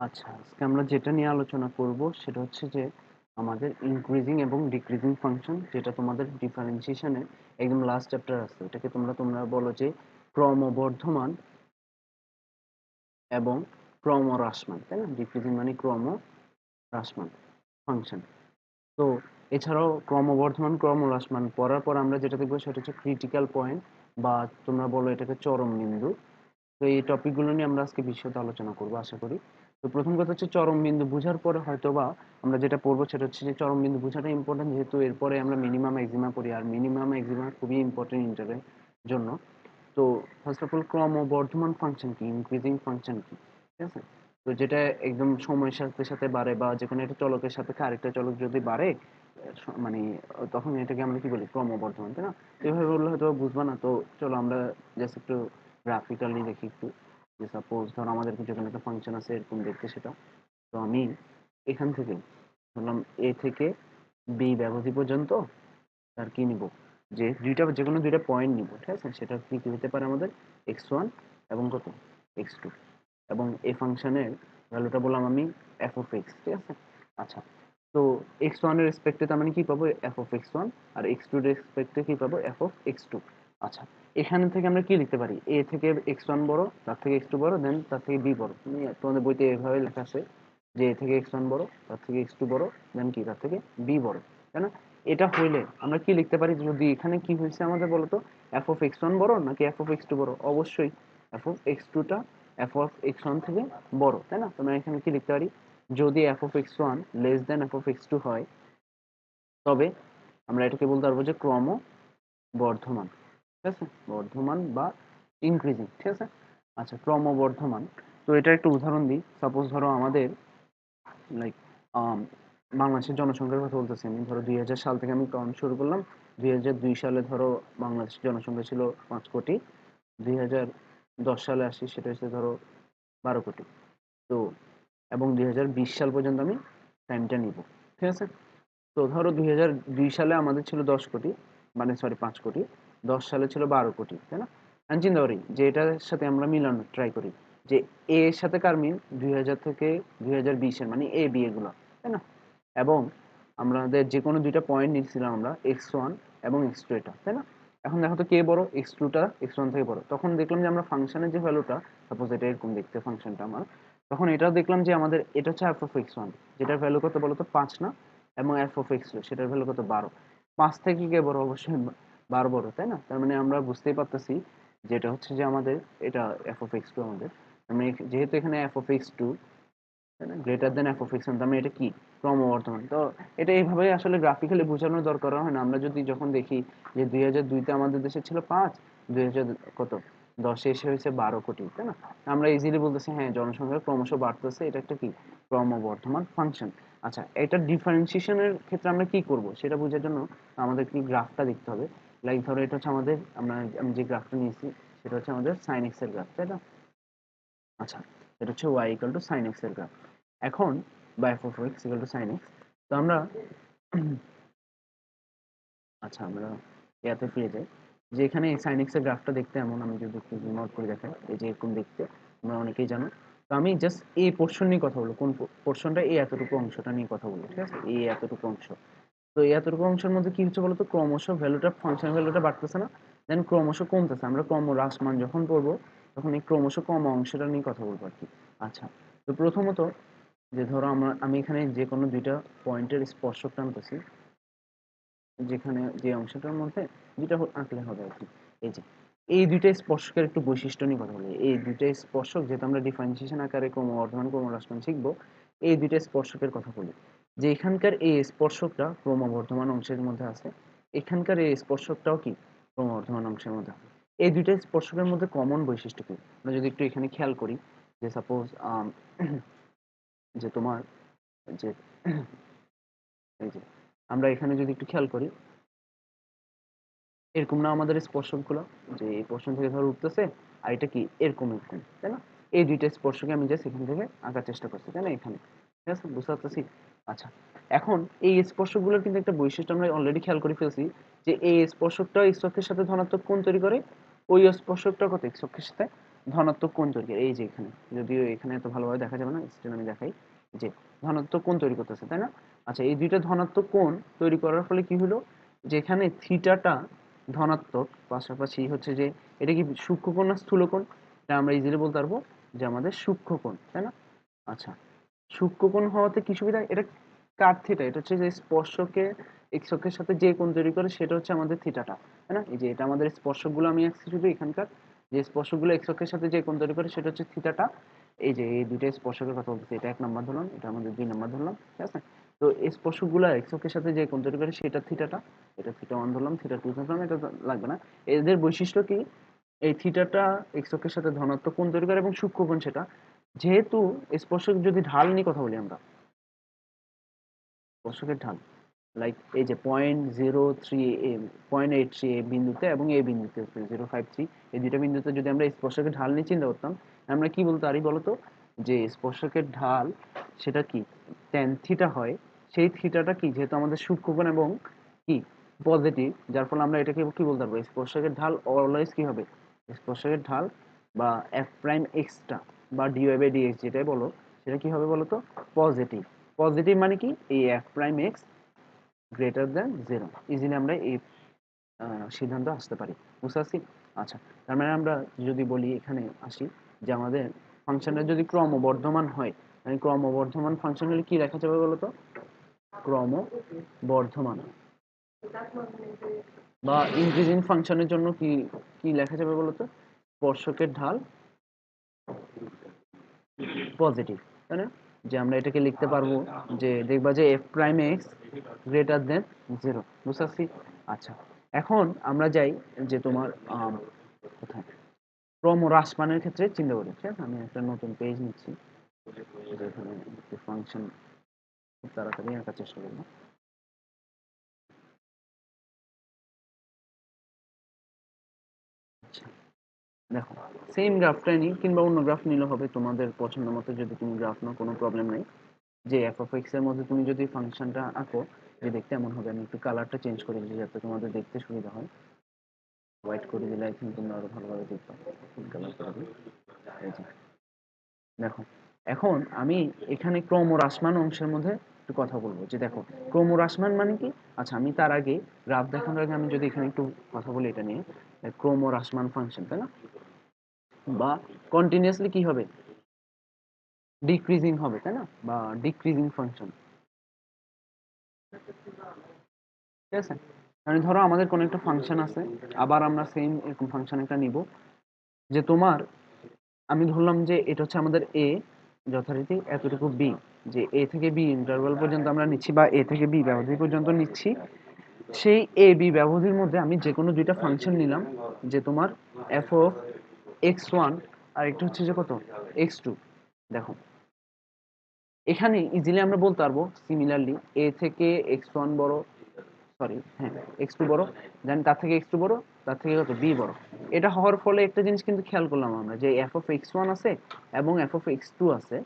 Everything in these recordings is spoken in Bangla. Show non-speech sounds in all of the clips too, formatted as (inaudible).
আচ্ছা আজকে আমরা যেটা নিয়ে আলোচনা করব সেটা হচ্ছে যে আমাদের ইনক্রিজিং এবং ডিক্রিজিং ফাংশন যেটা তোমাদের ডিফারেন্সিয়েশনে একদম লাস্ট চ্যাপ্টার আছে। এটাকে তোমরা তোমরা বলো যে ক্রমবর্ধমান এবং ক্রমহ্রাসমান, তাই না? ডিক্রিজিং মানে ক্রম হ্রাসমান ফাংশন তো এছাড়াও ক্রমবর্ধমান, ক্রমহ্রাসমান পড়ার পর আমরা যেটা দেখব সেটা হচ্ছে ক্রিটিক্যাল পয়েন্ট বা তোমরা বলো এটাকে চরম বিন্দু তো এই টপিকগুলো নিয়ে আমরা আজকে বিশদ আলোচনা করব, আশা করি। তো প্রথম কথা হচ্ছে চরম বিন্দু বোঝার পরে হয়তো বা আমরা যেটা পড়ব সেটা হচ্ছে যে চরম বিন্দু বোঝাটা ইম্পর্টেন্ট যেহেতু এরপরে আমরা মিনিমাম এক্সিমা পড়ি আর মিনিমাম এক্সিমা খুবই ইম্পর্টেন্ট ইন্টারের জন্য। তো ফার্স্ট অফ অল ক্রমবর্ধমান ফাংশন কি? ইনক্রিজিং ফাংশন কি? ঠিক আছে? তো যেটা একদম সময়ের সাথে সাথে বাড়ে বা যে কোনো একটা চলকের সাথে আরেকটা চলক যদি বাড়ে মানে তখন এটাকে আমরা কি বলি? ক্রমবর্ধমান তাই না? এভাবে বললে হয়তো বুঝবা না, তো চলো আমরা জাস্ট একটু গ্রাফিক্যালি দেখি একটু। যে সাপোজ ধরো আমাদের কিছু এখানে একটা ফাংশন আছে, এরকম দেখতে সেটা। তো আমি এখান থেকে ধরলাম এ থেকে বি ব্যবধি পর্যন্ত আর কি নিব? যে দুইটা, যে কোনো দুইটা পয়েন্ট নিব, ঠিক আছে? সেটা কি কি হতে পারে আমাদের? এক্স ওয়ান এবং কত? এক্স টু এবং এই ফাংশনের ভ্যালুটা বললাম আমি এফ অফ এক্স ঠিক আছে? আচ্ছা তো এক্স ওয়ানের রেসপেক্টে তার মানে কি পাবো? এফ অফ এক্স ওয়ান আর এক্স টু রেসপেক্টে কি পাবো? এফ অফ এক্স টু আচ্ছা এখান থেকে আমরা কি লিখতে পারি? এ থেকে এক্স ওয়ান বড়, তার থেকে এক্স টু বড় দেন তার থেকে বি বড়। তোমাদের বইতে এভাবে লেখা আছে যে এ থেকে এক্স ওয়ান বড়, তার থেকে এক্স টু বড় দেন কি, তার থেকে বি বড়, তাই না? এটা হইলে আমরা কি লিখতে পারি? যদি এখানে কি হয়েছে আমাদের বলতো এফ অফ এক্স ওয়ান বড় নাকি এফ অফ এক্স টু বড়? অবশ্যই এফ অফ এক্স টুটা এফ অফ এক্স ওয়ান থেকে বড়, তাই না? তোমরা এখানে কি লিখতে পারি? যদি F of X one less than F of X two হয়, তবে আমরা এটাকে বলতে পারব যে ক্রম বর্ধমান ঠিক আছে? বর্ধমান বা ইনক্রিজিং ঠিক আছে? আচ্ছা ক্রমবর্ধমান। তো এটা একটা উদাহরণ দিই। সাপোজ ধরো আমাদের লাইক বাংলাদেশের জনসংখ্যার কথা বলতেছি আমি। ধরো দুই হাজার সাল থেকে আমি কাউন্ট শুরু করলাম। দুই হাজার দুই সালে ধরো বাংলাদেশের জনসংখ্যা ছিল পাঁচ কোটি। দুই হাজার দশ সালে আসি, সেটা হচ্ছে ধরো বারো কোটি। তো, এবং দুই হাজার বিশ সাল পর্যন্ত আমি টাইমটা নিব, ঠিক আছে? তো ধরো দুই হাজার দুই সালে আমাদের ছিল দশ কোটি মানে সরি পাঁচ কোটি। দশ সালে ছিল বারো কোটি, তাই না? আমি চিন্তা করি, যে এটার সাথে আমরা মিলানো ট্রাই করি, যে এ এর সাথে কার মিল? দুই হাজার থেকে দুই হাজার বিশের মানে এ বি তাই না? এবং আমাদের যে কোনো দুইটা পয়েন্ট নিচ্ছিলাম আমরা এক্স ওয়ান এবং এক্স টু এটা, তাই না? এখন দেখো তো কে বড়? এক্স টুটা এক্স ওয়ান থেকে বড়। তখন দেখলাম যে আমরা ফাংশনের যে ভ্যালুটা সাপোজ এটা এরকম দেখতে ফাংশনটা আমার, তখন এটাও দেখলাম যে আমাদের, এটা হচ্ছে এফ অফ এক্স ওয়ান যেটার ভ্যালু কত বলতো? পাঁচ না? এবং এফ অফ এক্স সেটার ভ্যালু কত? বারো। পাঁচ থেকে কে বড়? অবশ্যই বারো বড়, তাই না? তার মানে আমরা বুঝতেই পারতেছি যেটা হচ্ছে যে আমাদের এটা এফ অফ এক্স টু আমাদের। মানে যেহেতু এখানে F of X two greater than F of X one তার মানে এটা কি? ক্রমবর্ধমান। তো এটা এইভাবে আসলে গ্রাফিক্যালি বোঝানোর দরকার হয় না। আমরা যদি যখন দেখি যে দুই হাজার দুইতে আমাদের দেশে ছিল পাঁচ, দুই হাজার কত? দশে এসে হয়েছে বারো কোটি, তাই না? আমরা ইজিলি বলতেছি হ্যাঁ জনসংখ্যা ক্রমশ বাড়তেছে, এটা একটা কি? ক্রমবর্ধমান ফাংশন আচ্ছা এটা ডিফারেন্সিয়েশনের ক্ষেত্রে আমরা কি করব? সেটা বোঝার জন্য আমাদের কি গ্রাফটা দেখতে হবে। লাইক ধরো এটা হচ্ছে আমাদের, আমরা আমি যে গ্রাফটা নিয়েছি, সেটা হচ্ছে আমাদের সাইন এক্সের গ্রাফ তাই না আচ্ছা এটা হচ্ছে ওয়াই ইকাল টু সাইন এক্সের গ্রাফ এখন বা F of X equal to sine X তো আমরা আচ্ছা আমরা ইয়াতে ফিরে যাই। যে এখানে সাইন এক্সের গ্রাফটা দেখতে এমন, আমি যদি একটু জুম আউট করে দেখাই, এই যে এরকম দেখতে আমরা অনেকেই জানো। তো আমি জাস্ট এই পোর্শন নিয়ে কথা বলব, কোন পোর্শনটা এই এতটুকু অংশটা নিয়ে কথা বলব, ঠিক আছে? এই এতটুকু অংশ। তো এতটুকু অংশের মধ্যে কি হচ্ছে বলতো? ক্রমশ ভ্যালুটা ফাংশন ভ্যালুটা বাড়তেছে না দেন ক্রমশ কমতেছে। আমরা ক্রম হ্রাসমান যখন পড়ব, তখন এই ক্রমশ কম অংশটা নিয়ে কথা বলব আর কি। আচ্ছা তো প্রথমত যে ধরো আমরা, আমি এখানে যে কোনো দুইটা পয়েন্টের স্পর্শক টানতেছি, যেখানে যে অংশটার মধ্যে দুইটা আঁকলে হবে আর কি। এই যে, এই দুইটা স্পর্শকের একটু বৈশিষ্ট্য নিয়ে কথা বলি। এই দুইটা স্পর্শক, যেহেতু আমরা ডিফারেন্সিয়েশন আকারে ক্রমবর্ধমান ক্রমহ্রাসমান শিখব, এই দুইটা স্পর্শকের কথা বলি। যে এখানকার এই স্পর্শকটা ক্রমবর্ধমান অংশের মধ্যে আছে, এখানকার এই স্পর্শকটাও কি ক্রমবর্ধমান অংশের মধ্যে আছে? এই দুইটা স্পর্শকের মধ্যে কমন বৈশিষ্ট্য কি? আমরা যদি একটু এখানে খেয়াল করি, যে সাপোজ (clears throat) যে তোমার, যে, (clears throat) এই যে, আমরা এখানে যদি একটু খেয়াল করি, এরকম না আমাদের স্পর্শকগুলো, যে এই পোর্শন থেকে ধর উঠতেছে, আর এটা কি? এরকম এরকম তাই না? এই দুইটা স্পর্শকে আমি জাস্ট এখান থেকে আঁকার চেষ্টা করছি, তাই না? এখানে, ঠিক আছে? বুঝতে পারতেছি? আচ্ছা এখন এই স্পর্শকগুলোর কিন্তু একটা বৈশিষ্ট্য আমরা অলরেডি খেয়াল করে ফেলছি যে এই স্পর্শকটা স্পর্শের সাথে ধনাত্মক কোণ তৈরি করে, ওই স্পর্শকটা কত? স্পর্শের সাথে ধনাত্মক কোণ তৈরি করে, এই যে এখানে, যদিও এখানে এত ভালোভাবে দেখা যাবে না স্ক্রিন আমি দেখাই যে ধনাত্মক কোণ তৈরি করতেছে, তাই না? আচ্ছা এই দুইটা ধনাত্মক কোণ তৈরি করার ফলে কি হলো? যেখানে থিটাটা ধনাত্মক, পাশাপাশি হচ্ছে যে এটা কি সূক্ষ্মকোণ না স্থূলকোণ? এটা আমরা ইজিলি বলতে পারব যে আমাদের সূক্ষ্মকোণ, তাই না? আচ্ছা সূক্ষ্মকোণ হওয়াতে কি সুবিধা? এটা কার থিটা এটা হচ্ছে যে স্পর্শকে এক্স অক্ষের সাথে যে কোণ তৈরি করে, সেটা হচ্ছে আমাদের থিটাটা তাই না? এই যে এটা আমাদের স্পর্শকগুলো আমি আঁকছি শুধু এখানকার, যে স্পর্শকগুলো এক্স অক্ষের সাথে যে কোণ তৈরি করে, সেটা হচ্ছে থিটাটা এই যে এই দুইটা স্পর্শকের কথা বলতেছি, এটা এক নম্বর ধরলাম এটা আমাদের দুই নম্বর ধরলাম ঠিক আছে? তো এই স্পর্শকগুলো এক্স অক্ষের সাথে যে কোণ তৈরি করে, সেটা থিটাটা এটা থিটা ওয়ান ধরলাম থিটা টু ধরলাম, এটা লাগবে না। এদের বৈশিষ্ট্য কি? এই থিটাটা এক্স অক্ষের সাথে ধনাত্মক কোণ তৈরি করে এবং সূক্ষ্ম কোণ সেটা। যেহেতু স্পর্শক যদি ঢাল নিয়ে কথা বলি আমরা, স্পর্শকের ঢাল লাইক এই যে পয়েন্ট জিরো থ্রি এ পয়েন্ট এইট থ্রি এ বিন্দুতে এবং এ বিন্দুতে জিরো ফাইভ থ্রি এই দুইটা বিন্দুতে যদি আমরা স্পর্শকের ঢাল নিয়ে চিন্তা করতাম, আমরা কি বলতে পারি বলতো? যে স্পর্শকের ঢাল সেটা কি? টেন থিটা হয়, সেই থিটাটা কি? যেহেতু আমাদের সূক্ষ্মকোণ এবং কি? পজিটিভ যার ফলে আমরা এটাকে কি বলতে পারব? স্পর্শকের ঢাল অলওয়েজ কি হবে? স্পর্শকের ঢাল বা এফ প্রাইম এক্সটা বা d y by d x যেটাই বলো, সেটা কি হবে বলো তো পজিটিভ পজিটিভ মানে কি? এই F prime X greater than zero easily আমরা এই সিদ্ধান্ত আসতে পারি। বুঝতে পারছি? আচ্ছা তার মানে আমরা যদি বলি এখানে আসি যে আমাদের ফাংশনটা যদি ক্রমবর্ধমান হয় মানে ক্রমবর্ধমান ফাংশন হলে কি লেখা যাবে বলো বলতো? ক্রমবর্ধমান। বা ইনক্রিজিং ফাংশনের জন্য কি কি লেখা যাবে বলতো? স্পর্শকের ঢাল পজিটিভ, তাই না? যে আমরা এটাকে লিখতে পারব যে দেখবা যে F prime X greater than zero বুঝতে আচ্ছা এখন আমরা যাই যে তোমার কোথায়? ক্রম হ্রাসমানের ক্ষেত্রে চিন্তা করি আমি একটা নতুন পেজ নিচ্ছি। ফাংশন তাড়াতাড়ি আঁকার চেষ্টা করব। দেখো সেম গ্রাফটাই নিই, কিংবা অন্য গ্রাফ নিলে হবে তোমাদের পছন্দ মতো, যদি তুমি গ্রাফ নাও, কোনো প্রবলেম নেই। যে এফ অফ এক্সের মধ্যে তুমি যদি ফাংশনটা আঁকো, যে দেখতে এমন হবে, আমি একটু কালারটা চেঞ্জ করে দিই যাতে তোমাদের দেখতে সুবিধা হয়। হোয়াইট করে দিলে আই থিঙ্ক তোমরা আরও ভালোভাবে দেখতে দেখো, এখন আমি এখানে ক্রমহ্রাসমান অংশের মধ্যে একটু কথা বলব, যে দেখো ক্রমহ্রাসমান মানে কি? আচ্ছা আমি তার আগে গ্রাফ দেখানোর আগে আমি যদি এখানে একটু কথা বলি এটা নিয়ে ক্রমহ্রাসমান ফাংশন তাই না? বা কন্টিনিউয়াসলি কি হবে? ডিক্রিজিং হবে, তাই না? বা ডিক্রিজিং ফাংশন ঠিক আছে? মানে ধরো আমাদের কোনো একটা ফাংশন আছে, আবার আমরা সেম এরকম ফাংশন একটা নিব, যে তোমার, আমি ধরলাম যে এটা হচ্ছে আমাদের এ যথারীতি এতটুকু বি যে এ থেকে বি ইন্টারভাল পর্যন্ত আমরা নিচ্ছি বা এ থেকে বি ব্যবধি পর্যন্ত নিচ্ছি, সেই এ বি ব্যবধির মধ্যে আমি যে কোনো দুইটা ফাংশন নিলাম, যে তোমার এফ অফ এক্স ওয়ান আর একটা হচ্ছে যে কত? এক্স টু দেখো। এখানে ইজিলি আমরা বলতে পারব সিমিলারলি এ থেকে এক্স ওয়ান বড় সরি হ্যাঁ এক্স টু বড় দেন তার থেকে এক্স টু বড়, তার থেকে কত? বি বড়। এটা হওয়ার ফলে একটা জিনিস কিন্তু খেয়াল করলাম আমরা, যে এফ অফ এক্স ওয়ান আছে এবং এফ অফ এক্স টু আছে।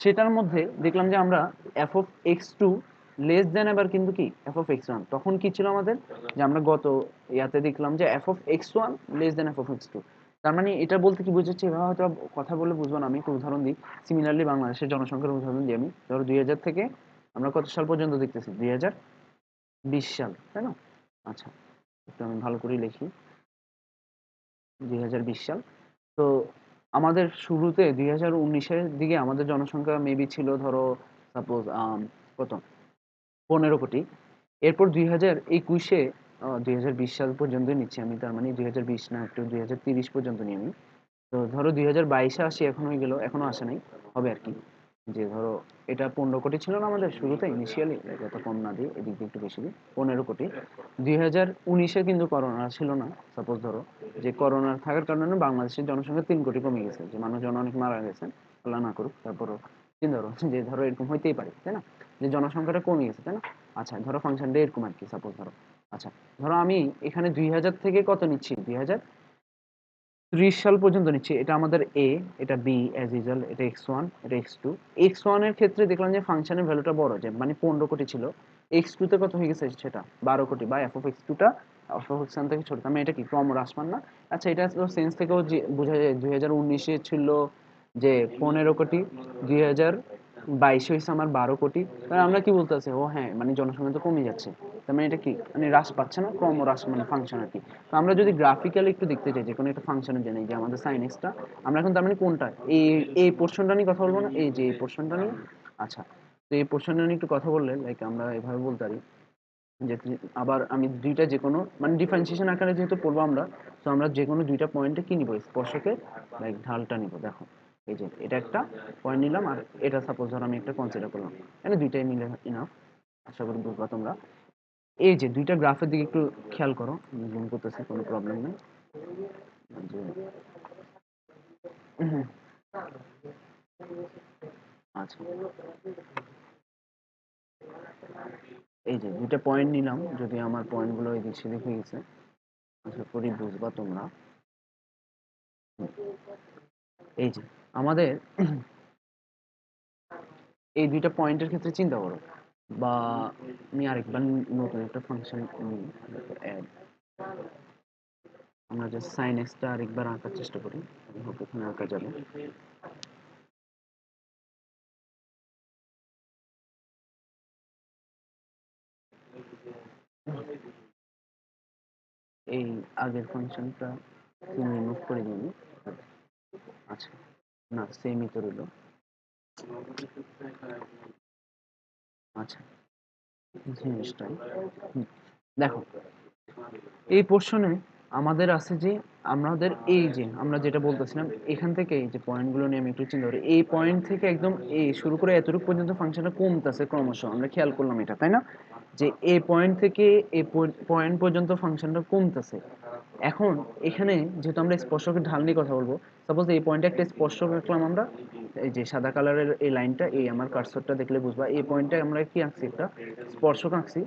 সেটার মধ্যে দেখলাম যে আমরা F of X two less than এবার কিন্তু কি? এফ অফ এক্স ওয়ান তখন কি ছিল আমাদের? যে আমরা গত ইয়াতে দেখলাম যে F of X one less than F of X two তার মানে এটা বলতে কি বুঝাচ্ছে? এভাবে হয়তো কথা বলে বুঝব না, আমি একটু উদাহরণ দিই। সিমিলারলি বাংলাদেশের জনসংখ্যার উদাহরণ দিই আমি। ধরো দুই হাজার থেকে আমরা কত সাল পর্যন্ত দেখতেছি? দুই হাজার বিশ সাল, তাই না? আচ্ছা একটু আমি ভালো করে লিখি। দুই হাজার বিশ সাল। তো আমাদের শুরুতে দুই হাজার উনিশের দিকে আমাদের জনসংখ্যা মেবি ছিল ধরো সাপোজ কত? পনেরো কোটি। এরপর দুই হাজার একুশে দুই হাজার বিশ সাল পর্যন্ত নিচ্ছি আমি, তার মানে দুই হাজার বিশ না, একটু দুই হাজার তিরিশ পর্যন্ত নিয়ে আমি। তো ধরো দুই হাজার বাইশে আসি এখন হয়ে গেল, এখনও আসে নাই, হবে আর কি। যে ধরো, এটা পনেরো কোটি ছিল না আমাদের শুরুতে ইনিশিয়ালি যত কম না দিয়ে, এদিক দিয়ে একটু বেশি দিই পনেরো কোটি। দুই হাজার উনিশে কিন্তু করোনা ছিল না সাপোজ ধরো, যে করোনা থাকার কারণে বাংলাদেশের জনসংখ্যা তিন কোটি কমে গেছে, যে মানুষজন অনেক মারা গেছে, আল্লাহ না করুক, তারপরও চিন্তা ধরো, যে ধরো এরকম হইতেই পারে, তাই না? যে জনসংখ্যাটা কমে গেছে, তাই না? আচ্ছা ধরো ফাংশনটা এরকম আর কি সাপোজ ধরো। আচ্ছা ধরো আমি এখানে দুই হাজার থেকে কত নিচ্ছি? দুই হাজার ত্রিশ সাল পর্যন্ত নিচ্ছে। এটা আমাদের এ এটা বি অ্যাজ ইউজাল এটা এক্স ওয়ান এটা এক্স টু এক্স ওয়ানের ক্ষেত্রে দেখলাম যে ফাংশনের ভ্যালুটা বড়, যে মানে পনেরো কোটি ছিল। এক্স টুতে কত হয়ে গেছে সেটা? বারো কোটি। বা এফ অফ এক্স টুটা অফোক্সান থেকে ছোট। আমি মানে এটা কি ক্রম ক্রমহ্রাসমান না? আচ্ছা এটা তো সেন্স থেকেও যে বোঝা যায়, দুই হাজার উনিশে ছিল যে পনেরো কোটি, দুই হাজার বাইশে হয়েছে আমার বারো কোটি। তাহলে আমরা কি বলতে ও হ্যাঁ মানে জনসংখ্যা তো কমে যাচ্ছে। তার মানে এটা কি? মানে হ্রাস পাচ্ছে না? ক্রম হ্রাস মানে ফাংশন আর কি। তো আমরা যদি গ্রাফিক্যালি একটু দেখতে চাই যে কোনো একটা ফাংশনের জন্য যে আমাদের সাইন এক্সটা আমরা এখন তার মানে কোনটা? এই এই পোর্শনটা নিয়ে কথা বলব না? এই যে এই পোর্শনটা নিয়ে? আচ্ছা তো এই পোর্শনটা নিয়ে একটু কথা বললে লাইক আমরা এভাবে বলতে পারি, যে আবার আমি দুইটা যে কোনো মানে ডিফারেন্সিয়েশন আকারে যেহেতু পড়ব আমরা, তো আমরা যে কোনো দুইটা পয়েন্টে কি নিব? স্পর্শকে লাইক ঢালটা নিব, দেখো। এই যে, এটা একটা পয়েন্ট নিলাম আর এটা সাপোজ ধর আমি একটা কনসিডার করলাম। মানে দুইটাই মিলে ইনাফ আশা করি বুঝবা তোমরা। এই যে, দুইটা গ্রাফের দিকে একটু খেয়াল করো, আমি জুম করতেছি, কোনো প্রবলেম নেই। এই আচ্ছা। এই যে, দুইটা পয়েন্ট নিলাম, যদি আমার পয়েন্টগুলো এদিক সেদিক হয়ে গেছে, আশা করি বুঝবা তোমরা। এই যে আমাদের এই দুইটা পয়েন্টের ক্ষেত্রে চিন্তা করো। বা আমি আরেকবার নতুন একটা ফাংশন আমরা যে সাইন এক্সটা আরেকবার আঁকার চেষ্টা করি। এখানে আঁকা যাবে। এই আগের ফাংশনটা তুমি রিমুভ করে দিবি। আচ্ছা। না সেমই তো রইল। আচ্ছা জিনিসটাই দেখো, এই পোর্শনে আমাদের আছে যে, আমাদের এই যে, আমরা যেটা বলতেছিলাম, এখান থেকে এই যে পয়েন্টগুলো নিয়ে আমি একটু চিন্তা করি, এই পয়েন্ট থেকে একদম এই শুরু করে এতটুকু পর্যন্ত ফাংশনটা কমতেছে ক্রমশ, আমরা খেয়াল করলাম এটা, তাই না? যে এই পয়েন্ট থেকে এই পয়েন্ট পর্যন্ত ফাংশনটা কমতেছে। এখন, এখানে যেহেতু আমরা স্পর্শকের ঢাল নিয়ে কথা বলব সাপোজ এই পয়েন্টে একটা স্পর্শক রাখলাম আমরা, এই যে সাদা কালারের এই লাইনটা এই আমার কার্সরটা দেখলে বুঝবা, এই পয়েন্টে আমরা কি আঁকছি একটা স্পর্শক আঁকছি,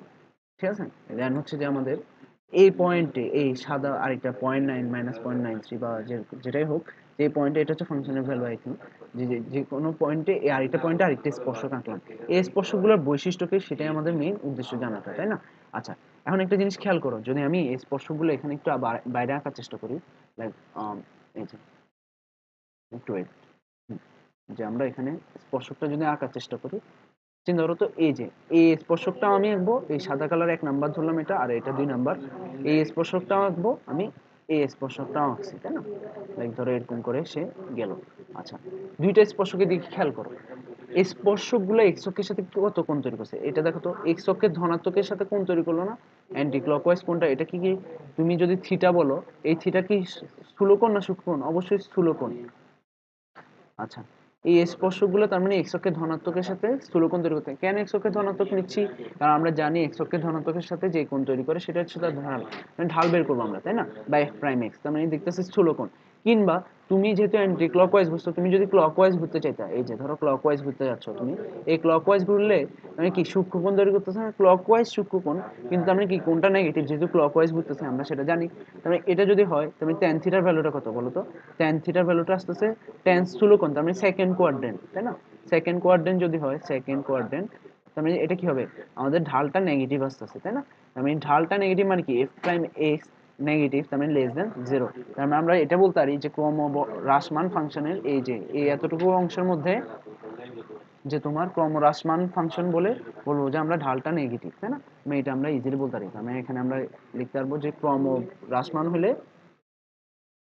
ঠিক আছে? দেন হচ্ছে যে আমাদের এই পয়েন্টে এই সাদা আরেকটা point nine minus point nine three বা যেটাই হোক, যে পয়েন্টে এটা হচ্ছে ফাংশনের ভ্যালু আই থিঙ্ক যে, যে- কোনো পয়েন্টে এই আরেকটা পয়েন্টে আরেকটা স্পর্শক আঁকলাম। এই স্পর্শকগুলোর বৈশিষ্ট্যকে সেটাই আমাদের মেইন উদ্দেশ্য জানাটা, তাই না? আচ্ছা এখন একটা জিনিস খেয়াল করো, যদি আমি এই স্পর্শকগুলো এখানে একটু বাইরে আঁকার চেষ্টা করি লাইক এই যে wait। যে আমরা এখানে স্পর্শকটা যদি আঁকার চেষ্টা করি, চিন্তা করো তো এই যে, এই স্পর্শকটা আমি আঁকবো, এই সাদা কালার এক নাম্বার ধরলাম এটা, আর এটা দুই নাম্বার এই স্পর্শকটাও আঁকবো, আমি এই স্পর্শকটাও আঁকছি, তাই না? লাইক ধরো এরকম করে সে গেল। আচ্ছা দুইটা স্পর্শকের দিকে খেয়াল করো। এই স্পর্শকগুলো এক্স অক্ষের সাথে কত কোণ তৈরি করছে? এটা দেখো তো এক্স অক্ষের ধনাত্মকের সাথে কোণ তৈরি করল না? অ্যান্টি ক্লকওয়াইজ কোণটা, এটা কি কি? তুমি যদি থিটা বলো, এই থিটা কি স্থূলকোণ না সূক্ষ্মকোণ? অবশ্যই স্থূলকোণ। আচ্ছা। এই স্পর্শকগুলো তার মানে এক্সকে ধনাত্মকের সাথে স্থূলকোণ তৈরি করতে। কেন এক্সকে ধনাত্মক নিচ্ছি? কারণ আমরা জানি এক্সকে ধনাত্মকের সাথে যে কোণ তৈরি করে সেটা হচ্ছে তার ঢাল। মানে ঢাল বের করব আমরা, তাই না? বা এফ প্রাইম এক্স তার মানে দেখতেছি স্থূলকোণ কিংবা তুমি যেহেতু অ্যান্টি ক্লকওয়াইজ বুঝছ, তুমি যদি ক্লকওয়াইজ ঘুরতে চাইতা, এই যে ধরো ক্লকওয়াইজ ঘুরতে যাচ্ছ তুমি, এই ক্লকওয়াইজ ঘুরলে মানে কি, সূক্ষ্মকোণ তৈরি করতেছে না ক্লকওয়াইজ সূক্ষ্মকোণ, কিন্তু আমরা কি কোনটা নেগেটিভ যেহেতু ক্লকওয়াইজ ঘুরতেছে, আমরা সেটা জানি। তাহলে এটা যদি হয় তাহলে ট্যান থিটার ভ্যালুটা কত বলো তো? ট্যান থিটার ভ্যালুটা আসতেছে ট্যান স্থূলকোণ, তার মানে সেকেন্ড কোয়াড্রেন্ট তাই না? সেকেন্ড কোয়াড্রেন্ট যদি হয় সেকেন্ড কোয়াড্রেন্ট তার মানে এটা কি হবে? আমাদের ঢালটা নেগেটিভ আসতেছে, তাই না? তার মানে ঢালটা নেগেটিভ মানে কি? এফ প্রাইম এক্স নেগেটিভ তার মানে লেস দেন জিরো তার মানে আমরা এটা বলতে পারি যে ক্রম হ্রাসমান ফাংশনের এই যে, এই এতটুকু অংশের মধ্যে যে তোমার ক্রম ক্রমহ্রাসমান ফাংশন বলে বলব যে আমরা ঢালটা নেগেটিভ তাই না? মানে এটা আমরা ইজিলি বলতে পারি। মানে এখানে আমরা লিখতে পারব যে ক্রম হ্রাসমান হলে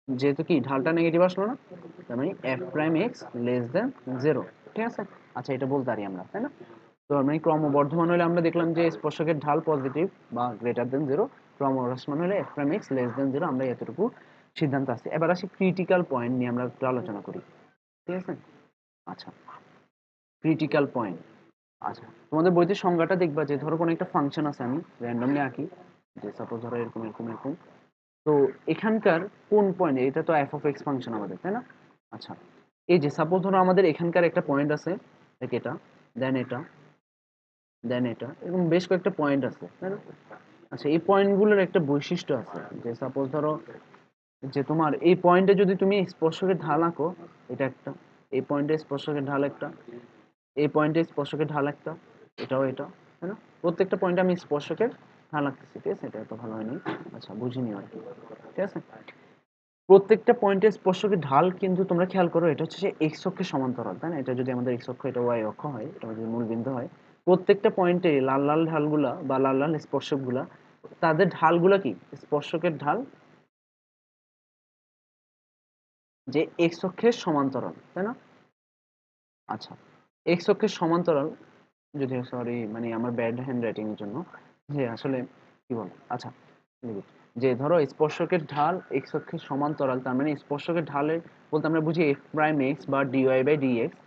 যেহেতু কি, ঢালটা নেগেটিভ আসলো না, তার মানে F prime X less than zero ঠিক আছে? আচ্ছা এটা বলতে পারি আমরা, তাই না? তো মানে ক্রমবর্ধমান হলে আমরা দেখলাম যে স্পর্শকের ঢাল পজিটিভ বা গ্রেটার দেন জিরো ক্রমহ্রাসমান হলে F prime X less than zero আমরা এতটুকু সিদ্ধান্ত আসছে। এবার আসি ক্রিটিক্যাল পয়েন্ট নিয়ে আমরা একটু আলোচনা করি। ঠিক আছে? আচ্ছা। ক্রিটিক্যাল পয়েন্ট আচ্ছা। তোমাদের বইতে সংজ্ঞাটা দেখবা যে ধরো কোনো একটা ফাংশন আছে, আমি র্যান্ডমলি আঁকি। যে সাপোজ ধরো এরকম এরকম এরকম। তো এখানকার কোন পয়েন্ট এটা তো এফ অফ এক্স ফাংশন আমাদের, তাই না? আচ্ছা। এই যে সাপোজ ধরো আমাদের এখানকার একটা পয়েন্ট আছে এটা, দেন এটা দেন এটা, এরকম বেশ কয়েকটা পয়েন্ট আছে, তাই না? আচ্ছা এই পয়েন্টগুলোর একটা বৈশিষ্ট্য আছে। যে সাপোজ ধরো যে তোমার এই পয়েন্টে যদি তুমি স্পর্শকের ঢাল আঁকো, এটা একটা। এই পয়েন্টে স্পর্শকের ঢাল একটা। এই পয়েন্টে স্পর্শকের ঢাল একটা। এটাও এটা, তাই না? প্রত্যেকটা পয়েন্টে আমি স্পর্শকের ঢাল আঁকতেছি, ঠিক আছে? এটা এত ভালো হয়নি। আচ্ছা বুঝিনি আর কি, ঠিক আছে? প্রত্যেকটা পয়েন্টে স্পর্শকের ঢাল কিন্তু তোমরা খেয়াল করো, এটা হচ্ছে যে এক্স অক্ষের সমান্তরাল, তাই না? এটা যদি আমাদের এক্স অক্ষ, এটা ওয়াই অক্ষ হয়, এটা যদি মূল বিন্দু হয় প্রত্যেকটা পয়েন্টে লাল লাল ঢালগুলা বা লাল লাল স্পর্শকগুলা, তাদের ঢালগুলা কি? স্পর্শকের ঢাল যে এক্স অক্ষের সমান্তরাল, তাই না? আচ্ছা এক্স অক্ষের সমান্তরাল যদি সরি মানে আমার ব্যাড হ্যান্ড রাইটিং এর জন্য, যে আসলে কি বল? আচ্ছা যে ধরো স্পর্শকের ঢাল এক্স অক্ষের সমান্তরাল, তার মানে স্পর্শকের ঢালের বলতে আমরা বুঝি এফ প্রাইম এক্স বা D Y by D X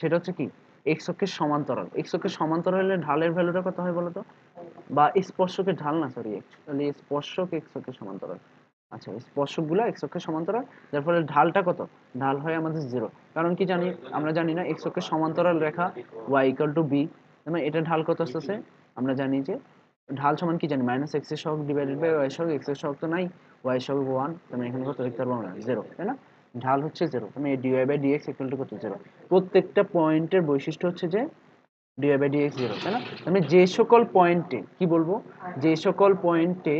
সেটা হচ্ছে কি? এক্স অক্ষের সমান্তরাল। এক্স অক্ষের সমান্তরাল হলে ঢালের ভ্যালুটা কত হয় বলতো? বা স্পর্শকের ঢাল না সরি অ্যাকচুয়ালি স্পর্শক এক্স অক্ষের সমান্তরাল। আচ্ছা স্পর্শকগুলো এক্স অক্ষের সমান্তরাল, যার ফলে ঢালটা কত? ঢাল হয় আমাদের জিরো কারণ কি জানি? আমরা জানি না এক্স অক্ষের সমান্তরাল রেখা ওয়াই ইকাল টু বি এটা ঢাল কত আসতেছে? আমরা জানি যে ঢাল সমান কি জানি? মাইনাস এক্সের সহগ ডিভাইডেড বাই ওয়াই সহগ এক্সের সহগ তো নাই। ওয়াই সহগ ওয়ান তার মানে এখানে কত লিখতে পারব না জিরো তাই না? ঢাল হচ্ছে জিরো মানে D Y by D X equal to কত? জিরো প্রত্যেকটা পয়েন্টের বৈশিষ্ট্য হচ্ছে যে ডিওয়াই বাই ডিএক্স জিরো তাই না? মানে যে সকল পয়েন্টে, কি বলব? যে সকল পয়েন্টে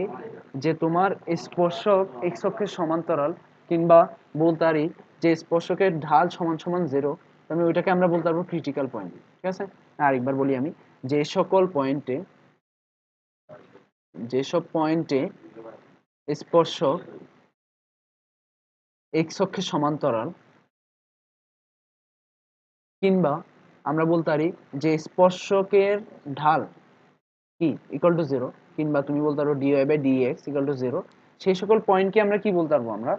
যে তোমার স্পর্শক এক্স অক্ষের সমান্তরাল কিংবা বলতে পারি যে স্পর্শকের ঢাল সমান সমান জিরো আমি ওইটাকে আমরা বলতে পারব ক্রিটিক্যাল পয়েন্ট ঠিক আছে? আরেকবার বলি আমি, যে সকল পয়েন্টে যেসব পয়েন্টে স্পর্শক এক্স অক্ষের সমান্তরাল কিংবা আমরা বলতে পারি যে স্পর্শকের ঢাল কি? ইকুয়াল টু জিরো কিংবা তুমি বলতে পারো D Y by D X equal to zero সেই সকল পয়েন্টকে আমরা কি বলতে পারব আমরা?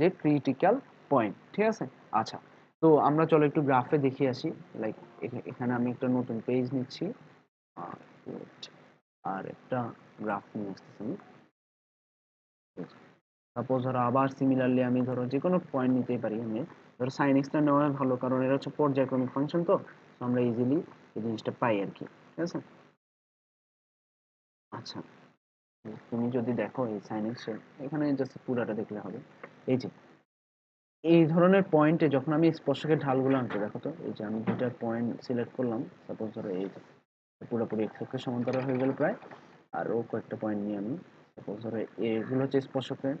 যে ক্রিটিক্যাল পয়েন্ট ঠিক আছে? আচ্ছা তো আমরা চলো একটু গ্রাফে দেখিয়ে আসি লাইক এখানে আমি একটা নতুন পেজ নিচ্ছি। আর একটা গ্রাফ নিয়ে আসতেছি সাপোজ ধরো আবার সিমিলারলি আমি ধরো যে কোনো পয়েন্ট নিতেই পারি আমি। ধরো সাইন এক্সটা নেওয়া ভালো, কারণ এটা হচ্ছে পর্যায়ক্রমিক ফাংশন তো আমরা ইজিলি এই জিনিসটা পাই আর কি ঠিক আছে? আচ্ছা তুমি যদি দেখো এই সাইন এক্স এখানে জাস্ট পুরাটা দেখলে হবে। এই যে, এই ধরনের পয়েন্টে যখন আমি স্পর্শকের ঢালগুলো আনতে দেখো তো, এই যে আমি দুটা পয়েন্ট সিলেক্ট করলাম সাপোজ ধরো এই পুরোপুরি এক্স অক্ষের সমান্তরাল হয়ে গেল প্রায়, আরও কয়েকটা পয়েন্ট নিয়ে আমি সাপোজ ধরো এগুলো হচ্ছে স্পর্শকের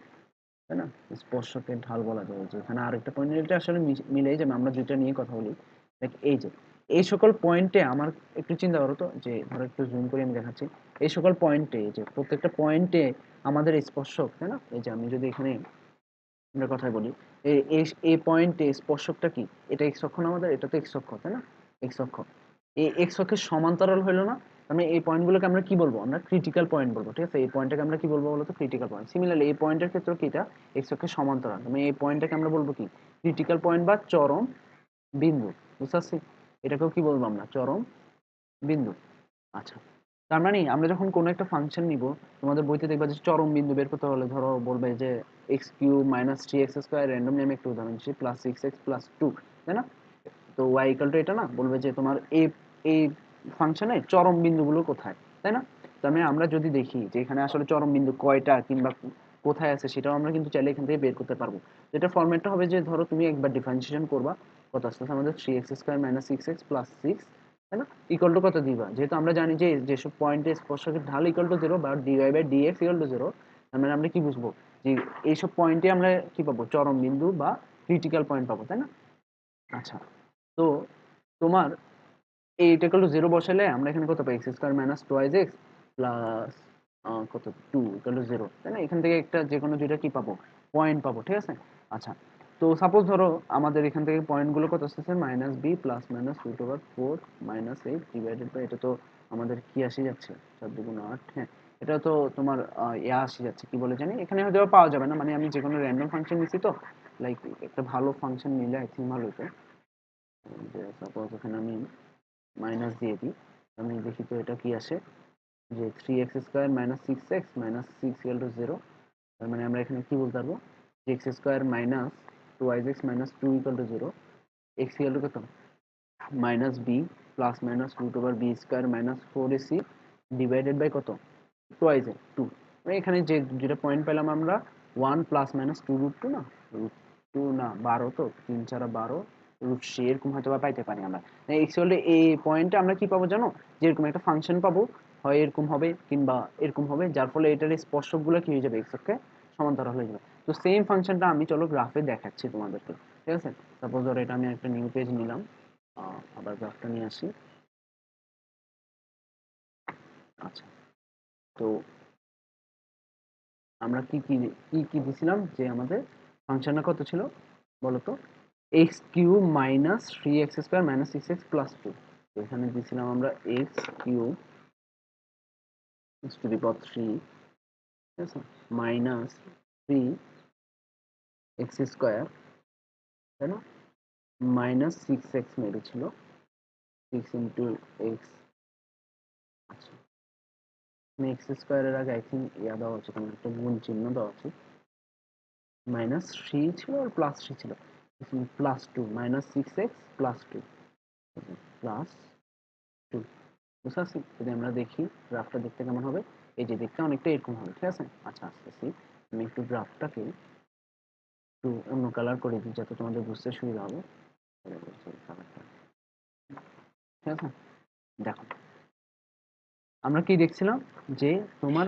তাই না? স্পর্শকের ঢাল বলা যায় যে এখানে আরেকটা পয়েন্ট এটা আসলে মিলেই যাবে। আমরা দুইটা নিয়ে কথা বলি। দেখ, এই যে, এই সকল পয়েন্টে আমার একটু চিন্তা করো তো, যে ধরো একটু জুম করে আমি দেখাচ্ছি। এই সকল পয়েন্টে যে প্রত্যেকটা পয়েন্টে আমাদের স্পর্শক, তাই না? এই যে আমি যদি এখানে আমরা কথায় বলি, এই এই পয়েন্টে স্পর্শকটা কি? এটা এক্স অক্ষ না আমাদের? এটা তো এক্স অক্ষ, তাই না? এক্স অক্ষ। এই এক্স অক্ষের সমান্তরাল হলো না? মানে এই পয়েন্টগুলোকে আমরা কি বলব? আমরা ক্রিটিক্যাল পয়েন্ট বলব, ঠিক আছে? এই পয়েন্টটাকে আমরা কি বলব বলতো? ক্রিটিক্যাল পয়েন্ট সিমিলারলি এই পয়েন্টের ক্ষেত্রে কি এটা? এক্স অক্ষের সমান্তরাল। মানে এই পয়েন্টটাকে আমরা বলব কি? ক্রিটিক্যাল পয়েন্ট বা চরম বিন্দু। বুঝতে পারছি? এটাকেও কি বলব আমরা? চরম বিন্দু। আচ্ছা। তার মানে আমরা যখন কোনো একটা ফাংশন নিব, তোমাদের বইতে দেখবা যে চরম বিন্দু বের করতে হলে ধরো বলবে যে X cube minus three X square randomly আমি একটু উদাহরণ দিচ্ছি plus six X plus two তাই না? তো ওয়াই ইকাল টু এটা না? বলবে যে তোমার এই এই ফাংশনে চরম বিন্দুগুলো কোথায়, তাই না? তার মানে আমরা যদি দেখি যে এখানে আসলে চরম বিন্দু কয়টা কিংবা কোথায় আছে সেটাও আমরা কিন্তু চাইলে এখান থেকে বের করতে পারব। যেটা ফর্মেটটা হবে যে ধরো তুমি একবার ডিফারেন্সিয়েশন করবা, কত আসতে আমাদের three X square minus six X plus six তাই না? ইকুয়াল টু কত দিবা? যেহেতু আমরা জানি যে যেসব পয়েন্টে স্পর্শকের ঢাল ইকুয়াল টু জিরো বা D Y by D X equal to zero তার মানে আমরা কি বুঝব? যে এইসব পয়েন্টে আমরা কি পাবো? চরম বিন্দু বা ক্রিটিক্যাল পয়েন্ট পাবো, তাই না? আচ্ছা তো তোমার এইটা ইকুয়াল টু জিরো বসালে আমরা এখানে কত পাই? X square minus twice x plus কত? টু ইকুয়াল টু জিরো তাই না? এখান থেকে একটা যে কোনো দুইটা কি পাবো? পয়েন্ট পাবো, ঠিক আছে? আচ্ছা তো সাপোজ ধরো আমাদের এখান থেকে পয়েন্টগুলো কত আসতেছে? Minus b plus minus root over four minus eight divided by এটা তো আমাদের কি আসি যাচ্ছে? চার দুগুণ আট হ্যাঁ। এটা তো তোমার ইয়া আসি যাচ্ছে, কি বলে জানি? এখানে হয়তো পাওয়া যাবে না মানে আমি যে কোনো র্যান্ডম ফাংশন নিচ্ছি তো লাইক একটা ভালো ফাংশন নিলে আই থিঙ্ক ভালো হতো। সাপোজ এখানে আমি মাইনাস দিয়ে দিই। আমি দেখি তো এটা কি আসে যে three x square minus six x minus six equal to zero তার মানে আমরা এখানে কি বলতে পারব? যে x square minus twice x minus two equal to zero x equal to কত minus b plus minus root over b square minus four a c divided by কত টোয়াইজ এ টু এখানে যে, যেটা পয়েন্ট পেলাম আমরা one plus minus two root two না? রুট টু না, বারো তো? তিন চারা বারো রুট হয়তো বা পাইতে পারি আমরা। অ্যাকচুয়ালি এই পয়েন্টে আমরা কি পাবো জানো? যে এরকম একটা ফাংশন পাবো, হয় এরকম হবে কিংবা এরকম হবে, যার ফলে এটার স্পর্শকগুলো কি হয়ে যাবে? এক্স অক্ষে সমান্তরাল হয়ে যাবে। তো সেম ফাংশনটা আমি চলো গ্রাফে দেখাচ্ছি তোমাদেরকে। ঠিক আছে? সাপোজ ধরো এটা আমি একটা নিউ পেজ নিলাম। আবার গ্রাফটা নিয়ে আসি। আচ্ছা। তো আমরা কি কি কি কি দিছিলাম? যে আমাদের ফাংশনটা কত ছিল? বলো তো। X cube minus three x square minus six x plus two. এখানে দিছিলাম আমরা x cube to the power three, ঠিক আছে? মাইনাস থ্রি এক্স স্কোয়ার, তাই না? মাইনাস সিক্স এক্স মেরেছিল, সিক্স ইন্টু এক্স। আচ্ছা। এক্স স্কোয়ারের আগে আই থিঙ্ক ইয়া দেওয়া উচিত আমার একটা গুণ চিহ্ন দেওয়া উচিত মাইনাস থ্রি ছিল আর প্লাস থ্রি ছিল। Plus two minus six x plus two plus two বুঝতে পারছি? যদি আমরা দেখি গ্রাফটা দেখতে কেমন হবে? এই যে দেখতে অনেকটা এরকম হবে, ঠিক আছে? আচ্ছা আসতেছি আমি একটু গ্রাফটাকে একটু অন্য কালার করে দিই যাতে তোমাদের বুঝতে সুবিধা হবে। ঠিক আছে? দেখো, আমরা কি দেখছিলাম? যে তোমার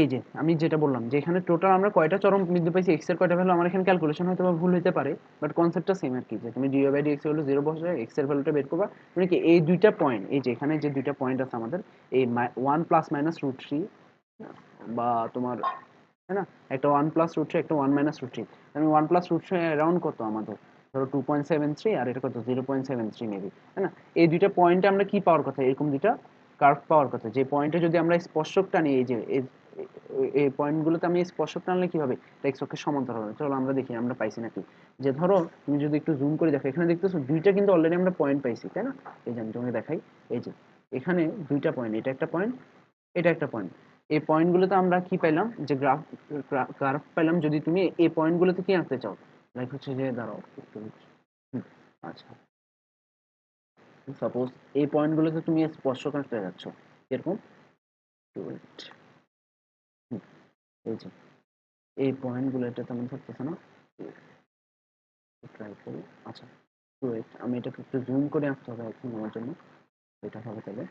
এই যে, আমি যেটা বললাম যে, এখানে টোটাল আমরা কয়টা চরম বিন্দু পাইছি? এক্সের কয়টা ভ্যালু আমার এখানে ক্যালকুলেশন হয়তো ভুল হতে পারে বাট কনসেপ্টটা সেম আর কি, যে তুমি deo by d x value zero বসে এক্সের ভ্যালুটা বের করবা। মানে কি, এই দুইটা পয়েন্ট এই যে, এখানে যে দুইটা পয়েন্ট আছে আমাদের, এই one plus minus root three বা তোমার হ্যাঁ না? একটা ওয়ান প্লাস রুট থ্রি একটা ওয়ান মাইনাস রুট থ্রি আমি one plus root three around কত আমাদের? ধরো টু পয়েন্ট সেভেন থ্রি আর এটা কত? Zero point seven three maybe তাই না? এই দুইটা পয়েন্টে আমরা কি পাওয়ার কথা? এরকম দুইটা কার্ভ পাওয়ার কথা। যে পয়েন্টে যদি আমরা স্পর্শক টানি এই যে এই- পয়েন্টগুলোতে আমি স্পর্শক টানলে কি হবে এক্স অক্ষের সমান্তরাল হবে। চলো আমরা দেখি আমরা পাইছি নাকি? যে ধরো তুমি যদি একটু জুম করে দেখো এখানে দেখতেছো দুইটা কিন্তু অলরেডি আমরা পয়েন্ট পাইছি তাই না? এই যে আমি তোমাকে দেখাই এই যে এখানে দুইটা পয়েন্ট এটা একটা পয়েন্ট এটা একটা পয়েন্ট এই পয়েন্টগুলোতে আমরা কি পেলাম যে গ্রাফ গ্রাফ পেলাম যদি তুমি এই পয়েন্টগুলোতে কি আঁকতে চাও? লাইক হচ্ছে যে হুম, আচ্ছা। সাপোজ এই পয়েন্টগুলোতে তুমি স্পর্শক আঁকতে যাচ্ছ এরকম এই যে, এই পয়েন্টগুলো এটা তেমন থাকতেছে না। ট্রাই করি। আচ্ছা ওয়েট আমি এটাকে একটু জুম করে আঁকতে হবে এখন আমার জন্য। এটা হবে তাহলে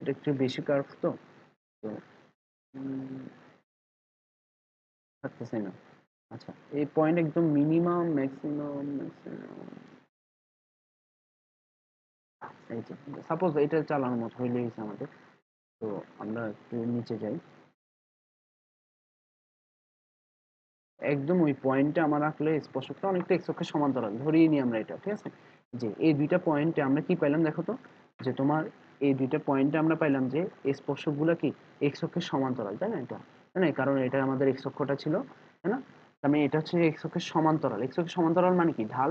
এটা একটু বেশি কার্ভ তো তো থাকতেছে না। আচ্ছা এই পয়েন্ট একদম মিনিমাম ম্যাক্সিমাম ম্যাক্সিমাম এই যে সাপোজ এটা চালানোর মতো হইলে গেছে আমাদের। তো আমরা একটু নিচে যাই। একদম ওই পয়েন্টে আমার রাখলে স্পর্শকটা অনেকটা এক্স অক্ষের সমান্তরাল, ধরিয়ে নিই আমরা এটা, ঠিক আছে? যে এই দুইটা পয়েন্টে আমরা কি পাইলাম দেখো তো? যে তোমার এই দুইটা পয়েন্টে আমরা পাইলাম যে স্পর্শকগুলো কি এক্স অক্ষের সমান্তরাল, তাই না এটা? তাই না? কারণ এটা আমাদের এক্স অক্ষটা ছিল, তাই না? মানে এটা হচ্ছে এক্স অক্ষের সমান্তরাল। এক্স অক্ষের সমান্তরাল মানে কি? ঢাল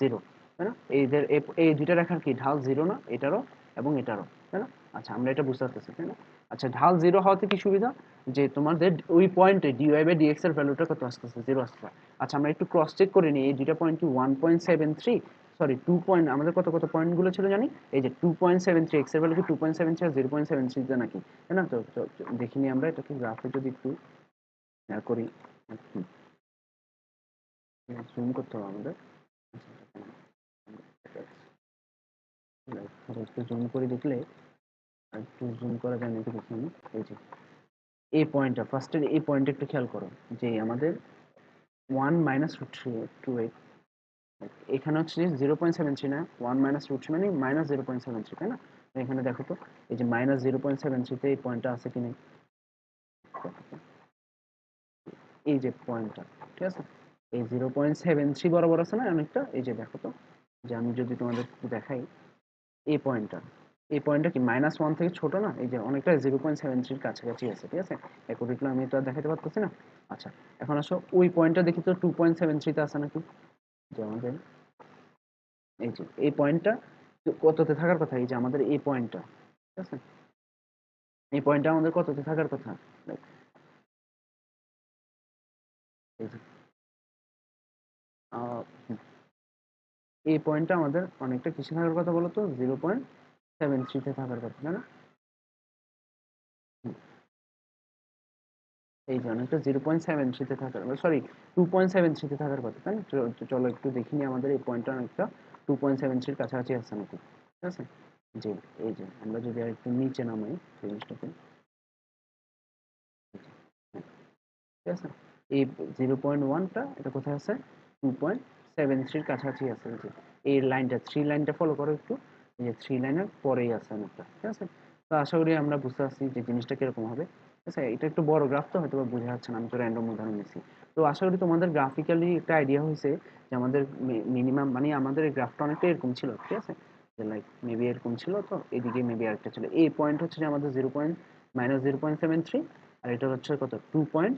জিরো তাই না? এইদের এই দুইটা রেখার কি? ঢাল জিরো না? এটারও এবং এটারও, তাই না? আচ্ছা আমরা এটা বুঝতে পারতেছি, তাই না? আচ্ছা ঢাল জিরো হওয়াতে কি সুবিধা? যে তোমাদের ওই পয়েন্টে ডিওয়াই বাই ডিএক্স এর ভ্যালুটা কত আসতেছে জিরো আসছে। আচ্ছা আমরা একটু ক্রস চেক করে নিই। এই দুইটা পয়েন্ট কি one point seven three sorry two point আমাদের কত কত পয়েন্টগুলো ছিল জানি? এই যে টু পয়েন্ট সেভেন থ্রি এক্সের ভ্যালু কি টু পয়েন্ট সেভেন থ্রি আর জিরো পয়েন্ট সেভেন থ্রিতে নাকি? তাই না? তো দেখিনি আমরা এটাকে গ্রাফে যদি একটু করি। জুম করতে হবে আমাদের। আচ্ছা, জুম করে দেখলে একটু জুম করা যায় নাকি দেখি এই যে, এই পয়েন্টটা ফার্স্টের এই পয়েন্টটা একটু খেয়াল করো যে আমাদের one minus root two eight এখানে হচ্ছে জিরো পয়েন্ট সেভেন থ্রি না ওয়ান মাইনাস রুট থ্রি মানে minus zero point seven three তাই না? এখানে দেখো তো, এই যে মাইনাস জিরো পয়েন্ট সেভেন থ্রিতে এই পয়েন্টটা আছে কি নেই? এই যে পয়েন্টটা ঠিক আছে? এই জিরো পয়েন্ট সেভেন থ্রি বরাবর আছে না অনেকটা? এই যে দেখো তো, যে আমি যদি তোমাদের দেখাই, এই পয়েন্টটা এই পয়েন্টটা কি মাইনাস ওয়ান থেকে ছোট না? এই যে অনেকটা জিরো পয়েন্ট সেভেন থ্রির কাছাকাছি আছে, ঠিক আছে? একটু আমি তো আর দেখাতে পারতেছি না। আচ্ছা এখন আসো, ওই পয়েন্টটা দেখি তো টু পয়েন্ট সেভেন থ্রিতে আছে নাকি? যে আমাদের এই যে, এই পয়েন্টটা কততে থাকার কথা? এই যে আমাদের এই পয়েন্টটা ঠিক আছে? এই পয়েন্টটা আমাদের কততে থাকার কথা? এই পয়েন্টটা আমাদের অনেকটা কিসে থাকার কথা বলো তো? জিরো পয়েন্ট সেভেন থ্রিতে থাকার কথা না এই যে অনেকটা জিরো পয়েন্ট সেভেন থ্রিতে থাকার সরি টু পয়েন্ট সেভেন থ্রিতে থাকার কথা তাই না? চলো- একটু দেখি নি আমাদের এই পয়েন্টটা অনেকটা। টু পয়েন্ট সেভেন থ্রির কাছাকাছি আসছে নাকি? ঠিক আছে? জি এই যে আমরা যদি আর একটু নিচে নামাই জিনিসটাকে। হ্যাঁ, ঠিক আছে? এই জিরো পয়েন্ট ওয়ানটা এটা কোথায় আছে? টু পয়েন্ট সেভেন থ্রির কাছাকাছি আছে যে এই লাইনটা থ্রি লাইনটা ফলো করো একটু। যে থ্রি লাইনের পরেই আছে অনেকটা, ঠিক আছে? তো আশা করি আমরা বুঝতে পারছি যে জিনিসটা কীরকম হবে। ঠিক আছে, এটা একটু বড় গ্রাফ তো হয়তো বোঝা যাচ্ছে না, আমি তো র্যান্ডম উদাহরণ নিচ্ছি তো আশা করি তোমাদের গ্রাফিক্যালি একটা আইডিয়া হয়েছে যে আমাদের মিনিমাম মানে আমাদের এই গ্রাফটা অনেকটা এরকম ছিল, ঠিক আছে? যে লাইক মেবি এরকম ছিল তো, এদিকে মেবি আরেকটা ছিল। এই পয়েন্ট হচ্ছে যে আমাদের zero point minus zero point seven three আর এটা হচ্ছে কত? টু পয়েন্ট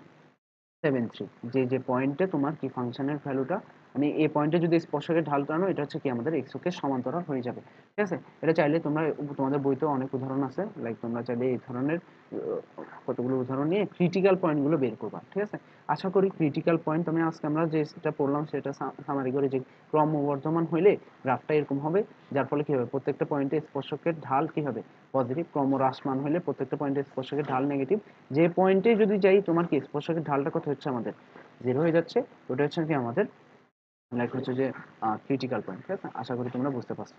সেভেন থ্রি যে যে পয়েন্টে তোমার কি ফাংশনের ভ্যালুটা মানে এই পয়েন্টে যদি স্পর্শকের ঢাল টানো, এটা হচ্ছে কি? আমাদের এক্স অক্ষের সমান্তরাল হয়ে যাবে। ঠিক আছে? এটা চাইলে তোমরা, তোমাদের বইতেও অনেক উদাহরণ আছে। লাইক তোমরা চাইলে এই ধরনের কতগুলো উদাহরণ নিয়ে ক্রিটিক্যাল পয়েন্টগুলো বের করবা। ঠিক আছে? আশা করি ক্রিটিক্যাল পয়েন্ট আমি আজকে আমরা যেটা পড়লাম, সেটা সামারি করে যে ক্রমবর্ধমান হইলে গ্রাফটা এরকম হবে, যার ফলে কি হবে? প্রত্যেকটা পয়েন্টে স্পর্শকের ঢাল কি হবে? পজিটিভ ক্রমহ্রাসমান হলে প্রত্যেকটা পয়েন্টে স্পর্শকের ঢাল নেগেটিভ যে পয়েন্টে যদি যাই, তোমার কি? স্পর্শকের ঢালটা কত হচ্ছে আমাদের? জিরো হয়ে যাচ্ছে। ওটা হচ্ছে কি? আমাদের লাইক হচ্ছে যে ক্রিটিক্যাল পয়েন্ট ঠিক আছে? আশা করি তোমরা বুঝতে পারছ।